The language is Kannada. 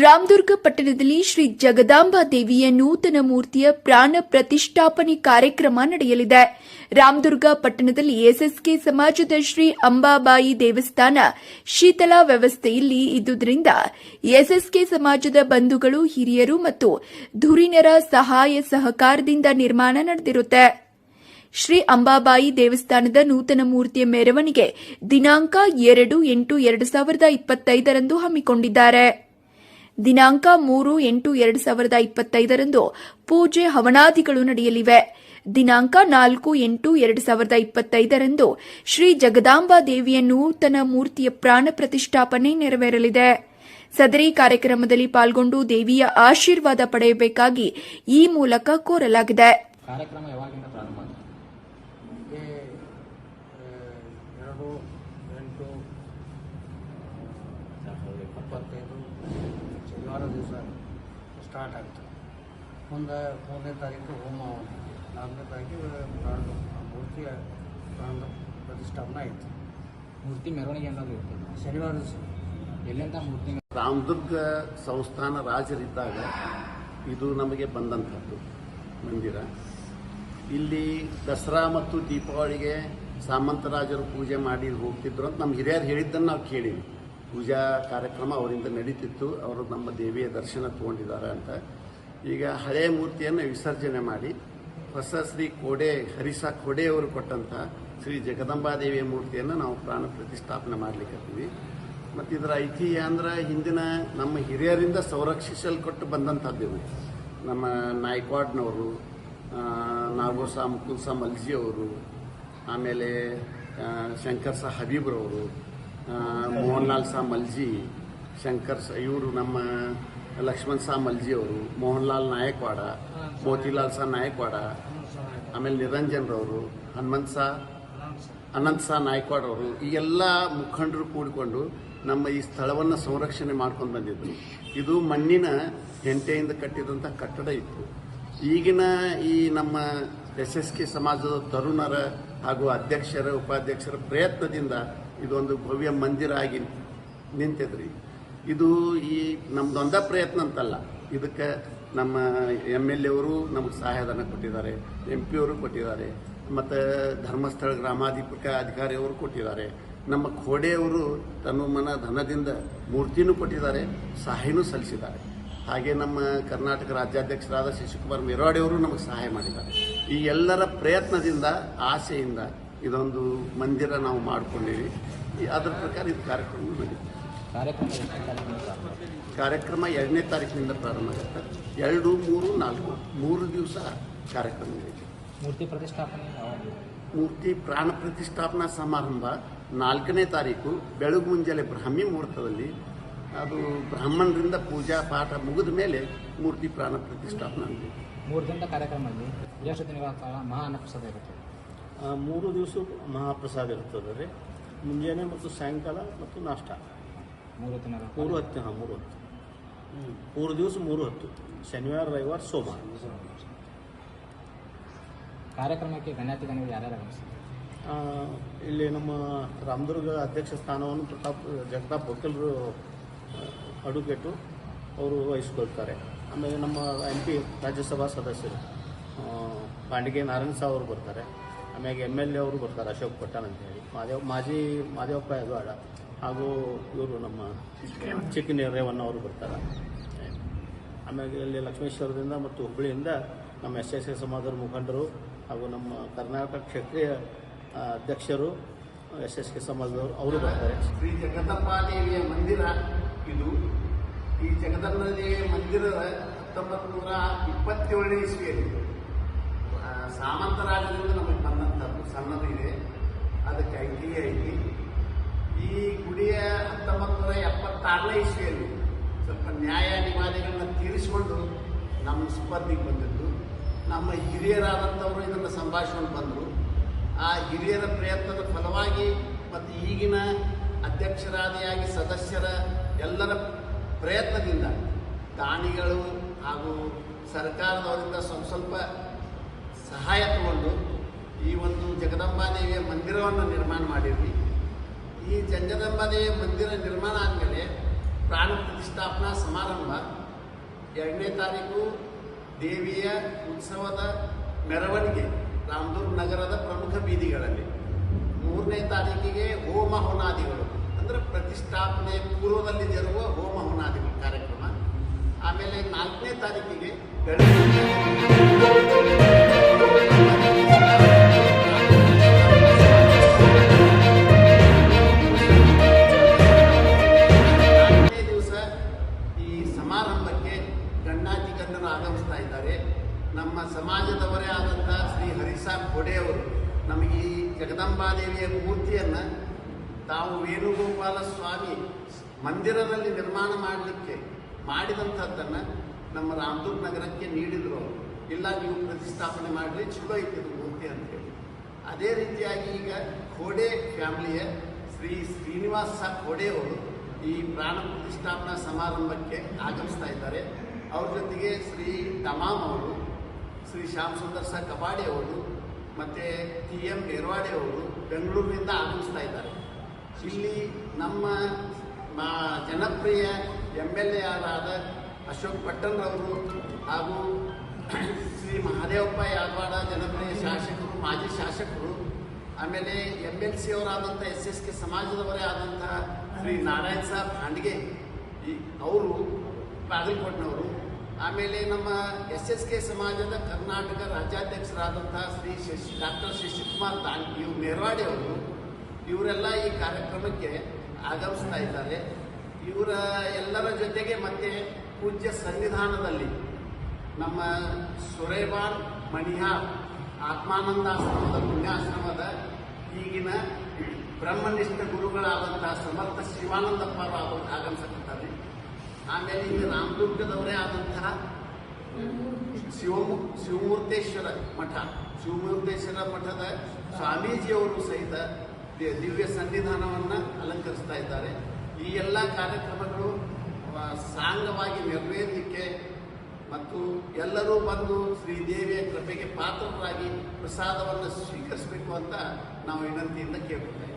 ರಾಮದುರ್ಗ ಪಟ್ಟಣದಲ್ಲಿ ಶ್ರೀ ಜಗದಾಂಬಾ ದೇವಿಯ ನೂತನ ಮೂರ್ತಿಯ ಪ್ರಾಣ ಪ್ರತಿಷ್ಠಾಪನೆ ಕಾರ್ಯಕ್ರಮ ನಡೆಯಲಿದೆ. ರಾಮದುರ್ಗ ಪಟ್ಟಣದಲ್ಲಿ ಎಸ್ಎಸ್ಕೆ ಸಮಾಜದ ಶ್ರೀ ಅಂಬಾಬಾಯಿ ದೇವಸ್ಥಾನ ಶೀತಲ ವ್ಯವಸ್ಥೆಯಲ್ಲಿ ಇದ್ದುದರಿಂದ ಎಸ್ಎಸ್ಕೆ ಸಮಾಜದ ಬಂಧುಗಳು, ಹಿರಿಯರು ಮತ್ತು ಧುರಿನರ ಸಹಾಯ ಸಹಕಾರದಿಂದ ನಿರ್ಮಾಣ ನಡೆದಿರುತ್ತೆ. ಶ್ರೀ ಅಂಬಾಬಾಯಿ ದೇವಸ್ಥಾನದ ನೂತನ ಮೂರ್ತಿಯ ಮೆರವಣಿಗೆ ದಿನಾಂಕ ಎರಡು ಎಂಟು ಎರಡು ಸಾವಿರದ ಇಪ್ಪತ್ತೈದರಂದು ಹಮ್ಮಿಕೊಂಡಿದ್ದಾರೆ. ದಿನಾಂಕ ಮೂರು ಎಂಟು ಎರಡು ಸಾವಿರದ ಇಪ್ಪತ್ತೈದರಂದು ಪೂಜೆ ಹವನಾದಿಗಳು ನಡೆಯಲಿವೆ. ದಿನಾಂಕ ನಾಲ್ಕು ಎಂಟು ಎರಡು ಸಾವಿರದ ಇಪ್ಪತ್ತೈದರಂದು ಶ್ರೀ ಜಗದಾಂಬಾ ದೇವಿಯ ನೂತನ ಮೂರ್ತಿಯ ಪ್ರಾಣ ಪ್ರತಿಷ್ಠಾಪನೆ ನೆರವೇರಲಿದೆ. ಸದರಿ ಕಾರ್ಯಕ್ರಮದಲ್ಲಿ ಪಾಲ್ಗೊಂಡು ದೇವಿಯ ಆಶೀರ್ವಾದ ಪಡೆಯಬೇಕಾಗಿ ಈ ಮೂಲಕ ಕೋರಲಾಗಿದೆ. ಕಾರ್ಯಕ್ರಮ ಯಾವಾಗಿಂದ ಪ್ರಾರಂಭ ಆಗಿದೆ ನಮಗೆ ಎರಡು ಎಂಟು ಇಪ್ಪತ್ತೈದು ಶನಿವಾರ ದಿವಸ ಸ್ಟಾರ್ಟ್ ಆಗ್ತದೆ. ಮುಂದೆ ಮೂರನೇ ತಾರೀಕು ಹೋಮ ಹವನ ನಾಲ್ಕನೇ ತಾರೀಕು ಪ್ರಾಣ ಮೂರ್ತಿಯ ಪ್ರಾಣ ಪ್ರತಿಷ್ಠಾಪನೆ ಆಯಿತು. ಮೂರ್ತಿ ಮೆರವಣಿಗೆ ಅನ್ನೋದು ಇರ್ತದೆ. ಶನಿವಾರ ದಿವಸ. ಎಲ್ಲೆಂಥ ಮೂರ್ತಿ ರಾಮದುರ್ಗ ಸಂಸ್ಥಾನ ರಾಜರಿದ್ದಾಗ ಇದು ನಮಗೆ ಬಂದಂಥದ್ದು ಮಂದಿರ. ಇಲ್ಲಿ ದಸರಾ ಮತ್ತು ದೀಪಾವಳಿಗೆ ಸಾಮಂತರಾಜರು ಪೂಜೆ ಮಾಡಿ ಹೋಗ್ತಿದ್ರು ಅಂತ ನಮ್ಮ ಹಿರಿಯರು ಹೇಳಿದ್ದನ್ನು ನಾವು ಕೇಳೀವಿ ಪೂಜಾ ಕಾರ್ಯಕ್ರಮ ಅವರಿಂದ ನಡೀತಿತ್ತು. ಅವರು ನಮ್ಮ ದೇವಿಯ ದರ್ಶನ ತಗೊಂಡಿದ್ದಾರೆ ಅಂತ. ಈಗ ಹಳೆಯ ಮೂರ್ತಿಯನ್ನು ವಿಸರ್ಜನೆ ಮಾಡಿ ಹೊಸ ಶ್ರೀ ಕೋಡೆ, ಹರಿಸ ಕೋಡೆಯವರು ಕೊಟ್ಟಂಥ ಶ್ರೀ ಜಗದಂಬಾದೇವಿಯ ಮೂರ್ತಿಯನ್ನು ನಾವು ಪ್ರಾಣ ಪ್ರತಿಷ್ಠಾಪನೆ ಮಾಡಲಿಕ್ಕೆ ಮತ್ತು ಇದರ ಐತಿಹ್ಯ ಅಂದ್ರೆ ಹಿಂದಿನ ನಮ್ಮ ಹಿರಿಯರಿಂದ ಸಂರಕ್ಷಿಸಲ್ಪಟ್ಟು ಬಂದಂಥದ್ದು ನಮ್ಮ ನಾಯ್ಕ್ವಾಡ್ನವರು ನಾಗೋಸ ಮುಕುಲ್ಸ ಮಲ್ಜಿ ಅವರು ಆಮೇಲೆ ಶಂಕರ್ ಸಾ ಹಬೀಬ್ರವರು ಆ, ಮೋಹನ್ ಲಾಲ್ ಸಾ ಮಲ್ಜಿ ಶಂಕರ್ ಇವರು ನಮ್ಮ ಲಕ್ಷ್ಮಣ್ ಸಾ ಮಲ್ಜಿ ಅವರು ಮೋಹನ್ಲಾಲ್ ನಾಯಕ್ವಾಡ ಮೋತಿಲಾಲ್ ಸಾ ನಾಯಕ್ವಾಡ ಆಮೇಲೆ ನಿರಂಜನ್ ರವರು ಹನುಮಂತ್ ಸಾ ಅನಂತ್ ಸಾ ನಾಯ್ಕ್ವಾಡ್ ಅವರು ಈ ಎಲ್ಲ ಮುಖಂಡರು ಕೂಡಿಕೊಂಡು ನಮ್ಮ ಈ ಸ್ಥಳವನ್ನು ಸಂರಕ್ಷಣೆ ಮಾಡ್ಕೊಂಡು ಬಂದಿದ್ರು. ಇದು ಮಣ್ಣಿನ ಹೆಂಟೆಯಿಂದ ಕಟ್ಟಿದಂಥ ಕಟ್ಟಡ ಇತ್ತು. ಈಗಿನ ಈ ನಮ್ಮ ಎಸ್ ಎಸ್ ಕೆ ಸಮಾಜದ ತರುಣರ ಹಾಗೂ ಅಧ್ಯಕ್ಷರ ಉಪಾಧ್ಯಕ್ಷರ ಪ್ರಯತ್ನದಿಂದ ಇದೊಂದು ಭವ್ಯ ಮಂದಿರ ಆಗಿ ನಿಂತಿದ್ರಿ. ಇದು ಈ ನಮ್ದೊಂದ ಪ್ರಯತ್ನ ಅಂತಲ್ಲ, ಇದಕ್ಕೆ ನಮ್ಮ ಎಂ ಎಲ್ ಎವರು ನಮಗೆ ಸಹಾಯಧನ ಕೊಟ್ಟಿದ್ದಾರೆ, ಎಂ ಪಿ ಅವರು ಕೊಟ್ಟಿದ್ದಾರೆ, ಮತ್ತು ಧರ್ಮಸ್ಥಳ ಗ್ರಾಮಾಧಿಪಕ ಅಧಿಕಾರಿಯವರು ಕೊಟ್ಟಿದ್ದಾರೆ. ನಮ್ಮ ಖೋಡೆಯವರು ತನ್ನ ಮನ ಧನದಿಂದ ಮೂರ್ತಿನೂ ಕೊಟ್ಟಿದ್ದಾರೆ, ಸಹಾಯನೂ ಸಲ್ಲಿಸಿದ್ದಾರೆ. ಹಾಗೆ ನಮ್ಮ ಕರ್ನಾಟಕ ರಾಜ್ಯಾಧ್ಯಕ್ಷರಾದ ಶಶಿಕುಮಾರ್ ಮೆರವಾಡಿಯವರು ನಮಗೆ ಸಹಾಯ ಮಾಡಿದ್ದಾರೆ. ಈ ಎಲ್ಲರ ಪ್ರಯತ್ನದಿಂದ, ಆಸೆಯಿಂದ ಇದೊಂದು ಮಂದಿರ ನಾವು ಮಾಡಿಕೊಂಡಿವಿ. ಅದರ ಪ್ರಕಾರ ಇದು ಕಾರ್ಯಕ್ರಮ ನಡೀತದೆ ಕಾರ್ಯಕ್ರಮ ಎರಡನೇ ತಾರೀಕಿನಿಂದ ಪ್ರಾರಂಭ ಆಗುತ್ತೆ. ಎರಡು ಮೂರು ನಾಲ್ಕು ಮೂರು ದಿವಸ ಕಾರ್ಯಕ್ರಮ ಇದೆ. ಮೂರ್ತಿ ಪ್ರತಿಷ್ಠಾಪನೆ ಮೂರ್ತಿ ಪ್ರಾಣ ಪ್ರತಿಷ್ಠಾಪನಾ ಸಮಾರಂಭ ನಾಲ್ಕನೇ ತಾರೀಕು ಬೆಳಗು ಮುಂಜಾನೆ ಬ್ರಾಹ್ಮಿ ಮುಹೂರ್ತದಲ್ಲಿ. ಅದು ಬ್ರಾಹ್ಮಣರಿಂದ ಪೂಜಾ ಪಾಠ ಮುಗಿದ ಮೇಲೆ ಮೂರ್ತಿ ಪ್ರಾಣ ಪ್ರತಿಷ್ಠಾಪನೆ. ಮೂರು ದಿನದ ಕಾರ್ಯಕ್ರಮದಲ್ಲಿ ಎಷ್ಟು ದಿನಗಳ ಕಾಲ ಮಹಾ ಅನ್ನಪ್ರಸಾದ ಇರುತ್ತೆ. ಮೂರು ದಿವಸ ಮಹಾಪ್ರಸಾದ ಇರ್ತದೆ. ರೀ ಮುಂಜಾನೆ ಮತ್ತು ಸಾಯಂಕಾಲ ಮತ್ತು ನಾಷ್ಟ. ಮೂರು. ಮೂರು ಹತ್ತು ಹಾಂ ಮೂರು ಹತ್ತು. ಮೂರು ದಿವಸ ಮೂರು ಹತ್ತು. ಶನಿವಾರ ರವಿವಾರ ಸೋಮವಾರ. ಕಾರ್ಯಕ್ರಮಕ್ಕೆ ಗಣ್ಯಾತಿ ಗಣ್ಯರು ಯಾರ್ಯಾರು ಇಲ್ಲಿ ನಮ್ಮ ರಾಮದುರ್ಗ ಅಧ್ಯಕ್ಷ ಸ್ಥಾನವನ್ನು ಪ್ರತಾಪ್ ಜಗತಾಪ್ ವಕೀಲರು ಅಡ್ವೊಕೇಟು ಅವರು ವಹಿಸ್ಕೊಳ್ತಾರೆ. ಆಮೇಲೆ ನಮ್ಮ ಎಂ ಪಿ ರಾಜ್ಯಸಭಾ ಸದಸ್ಯರು ಪಾಂಡಿಗೆ ನಾರಾಯಣ ಸಾವ್ ಅವರು ಬರ್ತಾರೆ. ಆಮೇಲೆ ಎಂ ಎಲ್ ಎ ಅವರು ಬರ್ತಾರೆ, ಅಶೋಕ್ ಪಟ್ಟಣ್ ಅಂತ ಹೇಳಿ. ಮಾದೇವ್, ಮಾಜಿ ಮಾದೇವಪ್ಪ ಯದ್ವಾಡ ಹಾಗೂ ಇವರು ನಮ್ಮ ಚಿಕ್ಕ ರೇವಣ್ಣ ಅವರು ಬರ್ತಾರೆ. ಆಮೇಲೆ ಇಲ್ಲಿ ಲಕ್ಷ್ಮೇಶ್ವರದಿಂದ ಮತ್ತು ಹುಬ್ಬಳ್ಳಿಯಿಂದ ನಮ್ಮ ಎಸ್ ಎಸ್ ಎ ಸಮಾಜದ ಮುಖಂಡರು ಹಾಗೂ ನಮ್ಮ ಕರ್ನಾಟಕ ಕ್ಷೇತ್ರೀಯ ಅಧ್ಯಕ್ಷರು, ಎಸ್ ಎಸ್ ಕೆ ಸಮಾಜದವರು, ಅವರು ಬರ್ತಾರೆ. ಶ್ರೀ ಜಗದಂಬಾದೇವಿಯ ಮಂದಿರ ಇದು. ಈ ಜಗದಮ್ಮ ದೇವಿಯ ಮಂದಿರದ ಹತ್ತೊಂಬತ್ತು ನೂರ ಇಪ್ಪತ್ತೇಳನೇ ಇಸ್ವಿಯಲ್ಲಿ. ಸಾಮಂತರಾಜರಿಂದ ನಮಗೆ ಬಂದಂಥದ್ದು, ಸಣ್ಣದು ಇದೆ. ಅದಕ್ಕೆ ಐತಿಹ್ಯ ಐತಿ ಈ ಗುಡಿಯ ಹತ್ತೊಂಬತ್ತು ನೂರ ಎಪ್ಪತ್ತಾರನೇ ಇಸ್ವಿಯಲ್ಲಿ ಸ್ವಲ್ಪ ನ್ಯಾಯ ನಿವಾದಿಗಳನ್ನ ತೀರಿಸಿಕೊಂಡು ನಮ್ಮ ಸುಪರ್ದಿಗೆ ಬಂದಿದ್ದು. ನಮ್ಮ ಹಿರಿಯರಾದಂಥವರು ಇದನ್ನು ಸಂಭಾಷಣೆ ಬಂದರು. ಆ ಹಿರಿಯರ ಪ್ರಯತ್ನದ ಫಲವಾಗಿ ಮತ್ತು ಈಗಿನ ಅಧ್ಯಕ್ಷರಾದಿಯಾಗಿ ಸದಸ್ಯರ ಎಲ್ಲರ ಪ್ರಯತ್ನದಿಂದ ದಾನಿಗಳು ಹಾಗೂ ಸರ್ಕಾರದವರಿಂದ ಸ್ವಲ್ಪ ಸ್ವಲ್ಪ ಸಹಾಯ ತಗೊಂಡು ಈ ಒಂದು ಜಗದಂಬಾದೇವಿಯ ಮಂದಿರವನ್ನು ನಿರ್ಮಾಣ ಮಾಡಿದ್ವಿ. ಈ ಜಗದಂಬಾದೇವಿಯ ಮಂದಿರ ನಿರ್ಮಾಣ ಆದಮೇಲೆ ಪ್ರಾಣ ಪ್ರತಿಷ್ಠಾಪನಾ ಸಮಾರಂಭ. ಎರಡನೇ ತಾರೀಕು ದೇವಿಯ ಉತ್ಸವದ ಮೆರವಣಿಗೆ ರಾಮದುರ್ಗ ನಗರದ ಪ್ರಮುಖ ಬೀದಿಗಳಲ್ಲಿ. ಮೂರನೇ ತಾರೀಕಿಗೆ ಹೋಮ ಹೊನಾದಿಗಳು ಅಂದ್ರೆ ಪ್ರತಿಷ್ಠಾಪನೆ ಪೂರ್ವದಲ್ಲಿ ಜರುವ ಹೋಮ ಹೋನಾದಿಗಳು ಕಾರ್ಯಕ್ರಮ. ಆಮೇಲೆ ನಾಲ್ಕನೇ ತಾರೀಕಿಗೆ ನಾಲ್ಕನೇ ಆದಂಥ ಶ್ರೀ ಹರಿಸಾಬ್ ಅವರು ನಮಗೆ ಈ ಜಗದಂಬಾದೇವಿಯ ಮೂರ್ತಿಯನ್ನು ತಾವು ವೇಣುಗೋಪಾಲ ಸ್ವಾಮಿ ಮಂದಿರದಲ್ಲಿ ನಿರ್ಮಾಣ ಮಾಡಲಿಕ್ಕೆ ಮಾಡಿದಂಥದ್ದನ್ನು ನಮ್ಮ ರಾಮದುರ್ಗ ನಗರಕ್ಕೆ ನೀಡಿದರು ಇಲ್ಲ, ನೀವು ಪ್ರತಿಷ್ಠಾಪನೆ ಮಾಡಲಿ ಚಲೋ ಐತಿ ಇದು ಮೂರ್ತಿ ಅಂತ ಹೇಳಿ. ಅದೇ ರೀತಿಯಾಗಿ ಈಗ ಖೋಡೆ ಫ್ಯಾಮಿಲಿಯ ಶ್ರೀ ಶ್ರೀನಿವಾಸ ಅವರು ಈ ಪ್ರಾಣ ಪ್ರತಿಷ್ಠಾಪನಾ ಸಮಾರಂಭಕ್ಕೆ ಆಗಮಿಸ್ತಾ ಇದ್ದಾರೆ. ಅವ್ರ ಜೊತೆಗೆ ಶ್ರೀ ತಮಾಮ್ ಅವರು ಶ್ರೀ ಶ್ಯಾಮ್ ಸುಂದರ್ ಸಾ ಕಬಾಡಿ ಅವರು ಮತ್ತು ಟಿ ಎಂ ಬೇರ್ವಾಡೆ ಅವರು ಬೆಂಗಳೂರಿನಿಂದ ಆಗಮಿಸ್ತಾ ಇದ್ದಾರೆ. ಇಲ್ಲಿ ನಮ್ಮ ಜನಪ್ರಿಯ ಎಂ ಎಲ್ ಎ ಆದ ಅಶೋಕ್ ಪಟ್ಟಣ್ರವರು ಹಾಗೂ ಶ್ರೀ ಮಹಾದೇವಪ್ಪ ಯಾದವಾಡ ಜನಪ್ರಿಯ ಶಾಸಕರು, ಮಾಜಿ ಶಾಸಕರು, ಆಮೇಲೆ ಎಂ ಎಲ್ ಸಿ ಅವರಾದಂಥ ಎಸ್ ಎಸ್ ಕೆ ಸಮಾಜದವರೇ ಆದಂಥ ಶ್ರೀ ನಾರಾಯಣ್ ಸಾಬ್ ಖಾಂಡ್ಗೆ ಅವರು ಬಾಗಲಕೋಟ್ನವರು ಆಮೇಲೆ ನಮ್ಮ ಎಸ್ ಎಸ್ ಕೆ ಸಮಾಜದ ಕರ್ನಾಟಕ ರಾಜ್ಯಾಧ್ಯಕ್ಷರಾದಂತಹ ಶ್ರೀ ಶಶಿ, ಡಾಕ್ಟರ್ ಶಶಿಕುಮಾರ್ ತಾನ್ ಇವ್ರು ಮೇರ್ವಾಡಿ ಅವರು, ಇವರೆಲ್ಲ ಈ ಕಾರ್ಯಕ್ರಮಕ್ಕೆ ಆಗಮಿಸ್ತಾ ಇದ್ದಾರೆ. ಇವರ ಎಲ್ಲರ ಜೊತೆಗೆ ಮತ್ತೆ ಪೂಜ್ಯ ಸನ್ನಿಧಾನದಲ್ಲಿ ನಮ್ಮ ಸುರೇಬಾನ್ ಮಣಿಹಾರ್ ಆತ್ಮಾನಂದಾಶ್ರಮದ, ಪುಣ್ಯಾಶ್ರಮದ ಈಗಿನ ಬ್ರಹ್ಮನಿಷ್ಠ ಗುರುಗಳಾದಂತಹ ಸಮರ್ಥ ಶಿವಾನಂದಪ್ಪ ಅವರು ಆಗಮಿಸಕತ್ತಾರೆ. ಆಮೇಲೆ ಇಲ್ಲಿ ರಾಮದುರ್ಗದವರೇ ಆದಂತಹ ಶಿವ ಶಿವಮೂರ್ತೇಶ್ವರ ಮಠ. ಶಿವಮೂರ್ತೇಶ್ವರ ಮಠದ ಸ್ವಾಮೀಜಿಯವರು ಸಹಿತ ದಿವ್ಯ ಸನ್ನಿಧಾನವನ್ನು ಅಲಂಕರಿಸ್ತಾ ಇದ್ದಾರೆ. ಈ ಎಲ್ಲ ಕಾರ್ಯಕ್ರಮಗಳು ಸಾಂಗವಾಗಿ ನೆರವೇರಲಿಕ್ಕೆ ಮತ್ತು ಎಲ್ಲರೂ ಬಂದು ಶ್ರೀದೇವಿಯ ಕೃಪೆಗೆ ಪಾತ್ರರಾಗಿ ಪ್ರಸಾದವನ್ನು ಸ್ವೀಕರಿಸಬೇಕು ಅಂತ ನಾವು ವಿನಂತಿಯಿಂದ ಕೇಳ್ಕೊಳ್ತೇವೆ